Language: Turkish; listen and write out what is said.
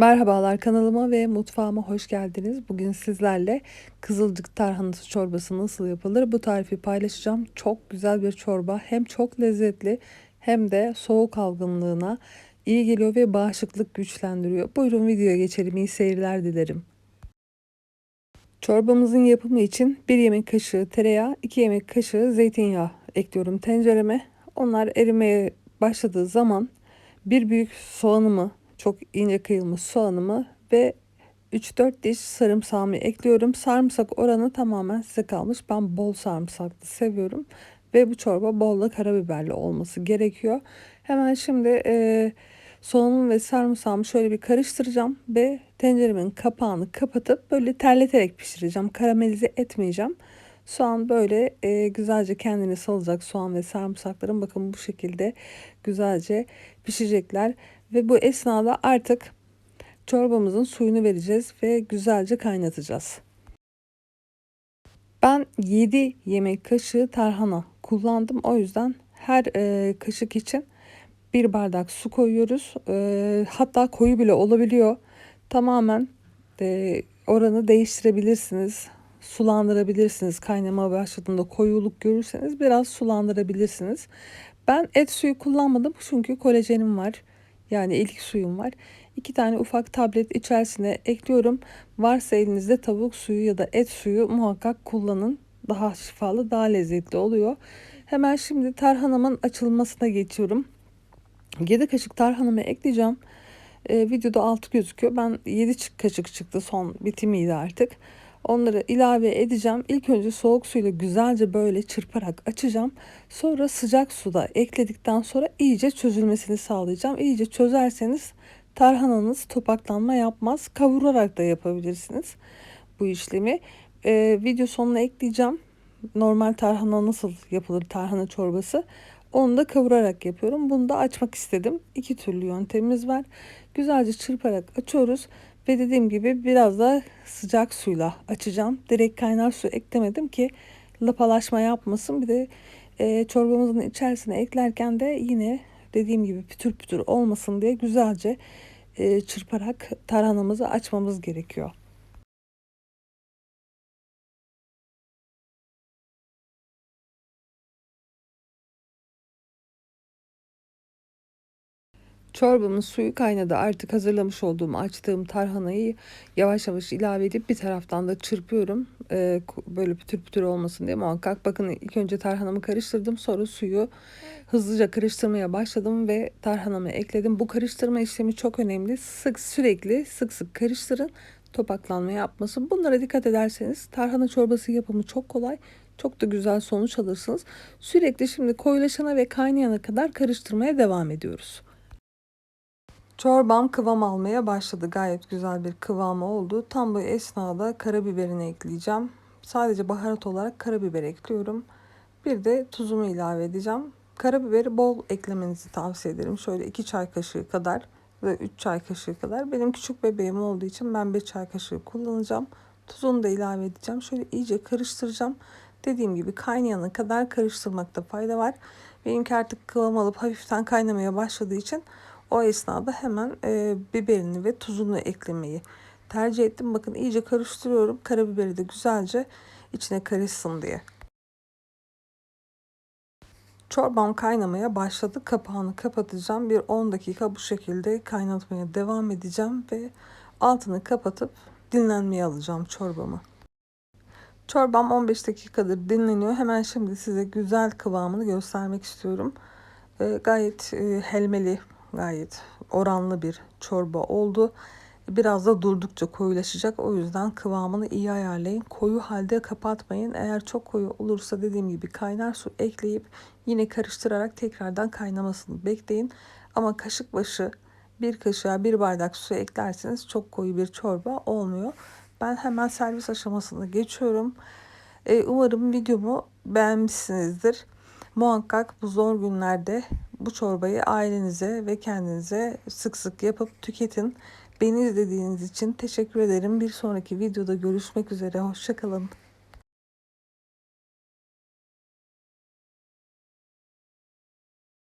Merhabalar kanalıma ve mutfağıma hoş geldiniz. Bugün sizlerle kızılcık tarhanası çorbası nasıl yapılır bu tarifi paylaşacağım. Çok güzel bir çorba hem çok lezzetli hem de soğuk algınlığına iyi geliyor ve bağışıklık güçlendiriyor. Buyurun videoya geçelim iyi seyirler dilerim. Çorbamızın yapımı için 1 yemek kaşığı tereyağı 2 yemek kaşığı zeytinyağı ekliyorum tencereme. Onlar erimeye başladığı zaman bir büyük soğanımı çok ince kıyılmış soğanımı ve 3-4 diş sarımsağımı ekliyorum. Sarımsak oranı tamamen size kalmış. Ben bol sarımsaklı seviyorum. Ve bu çorba bol da karabiberli olması gerekiyor. Hemen şimdi e, soğanımı ve sarımsağımı şöyle bir karıştıracağım. Ve tenceremin kapağını kapatıp böyle terleterek pişireceğim. Karamelize etmeyeceğim. Soğan böyle e, güzelce kendini salacak soğan ve sarımsakların bakın bu şekilde güzelce pişecekler. Ve bu esnada artık çorbamızın suyunu vereceğiz ve güzelce kaynatacağız. Ben 7 yemek kaşığı tarhana kullandım. O yüzden her e, kaşık için bir bardak su koyuyoruz. E, hatta koyu bile olabiliyor. Tamamen e, oranı değiştirebilirsiniz. Sulandırabilirsiniz. Kaynama başladığında koyuluk görürseniz biraz sulandırabilirsiniz. Ben et suyu kullanmadım çünkü kolajenim var. Yani ilk suyum var. İki tane ufak tablet içerisine ekliyorum. Varsa elinizde tavuk suyu ya da et suyu muhakkak kullanın. Daha şifalı, daha lezzetli oluyor. Hemen şimdi tarhanamın açılmasına geçiyorum. 7 kaşık tarhanamı ekleyeceğim. Ee, videoda 6 gözüküyor. Ben 7 kaşık çıktı son bitimiydi artık. Onları ilave edeceğim. İlk önce soğuk suyla güzelce böyle çırparak açacağım. Sonra sıcak suda ekledikten sonra iyice çözülmesini sağlayacağım. İyice çözerseniz tarhananız topaklanma yapmaz. Kavurarak da yapabilirsiniz bu işlemi. Ee, video sonuna ekleyeceğim. Normal tarhana nasıl yapılır tarhana çorbası. Onu da kavurarak yapıyorum. Bunu da açmak istedim. İki türlü yöntemimiz var. Güzelce çırparak açıyoruz. Ve dediğim gibi biraz da sıcak suyla açacağım. Direkt kaynar su eklemedim ki lapalaşma yapmasın. Bir de e, çorbamızın içerisine eklerken de yine dediğim gibi pütür pütür olmasın diye güzelce e, çırparak tarhanamızı açmamız gerekiyor. Çorbamın suyu kaynadı. Artık hazırlamış olduğum açtığım tarhanayı yavaş yavaş ilave edip bir taraftan da çırpıyorum. Ee, böyle pütür pütür olmasın diye muhakkak. Bakın ilk önce tarhanamı karıştırdım. Sonra suyu hızlıca karıştırmaya başladım ve tarhanamı ekledim. Bu karıştırma işlemi çok önemli. Sık sürekli sık sık karıştırın. Topaklanma yapmasın. Bunlara dikkat ederseniz tarhana çorbası yapımı çok kolay. Çok da güzel sonuç alırsınız. Sürekli şimdi koyulaşana ve kaynayana kadar karıştırmaya devam ediyoruz. Çorbam kıvam almaya başladı. Gayet güzel bir kıvamı oldu. Tam bu esnada karabiberini ekleyeceğim. Sadece baharat olarak karabiber ekliyorum. Bir de tuzumu ilave edeceğim. Karabiberi bol eklemenizi tavsiye ederim. Şöyle 2 çay kaşığı kadar ve 3 çay kaşığı kadar. Benim küçük bebeğim olduğu için ben 1 çay kaşığı kullanacağım. Tuzunu da ilave edeceğim. Şöyle iyice karıştıracağım. Dediğim gibi kaynayana kadar karıştırmakta fayda var. Benimki artık kıvam alıp hafiften kaynamaya başladığı için o esnada hemen e, biberini ve tuzunu eklemeyi tercih ettim. Bakın iyice karıştırıyorum. Karabiberi de güzelce içine karışsın diye. Çorbam kaynamaya başladı. Kapağını kapatacağım. Bir 10 dakika bu şekilde kaynatmaya devam edeceğim ve altını kapatıp dinlenmeye alacağım çorbamı. Çorbam 15 dakikadır dinleniyor. Hemen şimdi size güzel kıvamını göstermek istiyorum. E, gayet e, helmeli, gayet oranlı bir çorba oldu. Biraz da durdukça koyulaşacak. O yüzden kıvamını iyi ayarlayın. Koyu halde kapatmayın. Eğer çok koyu olursa dediğim gibi kaynar su ekleyip yine karıştırarak tekrardan kaynamasını bekleyin. Ama kaşık başı bir kaşığa bir bardak su eklerseniz çok koyu bir çorba olmuyor. Ben hemen servis aşamasına geçiyorum. Ee, umarım videomu beğenmişsinizdir. Muhakkak bu zor günlerde bu çorbayı ailenize ve kendinize sık sık yapıp tüketin. Beni izlediğiniz için teşekkür ederim. Bir sonraki videoda görüşmek üzere. Hoşçakalın.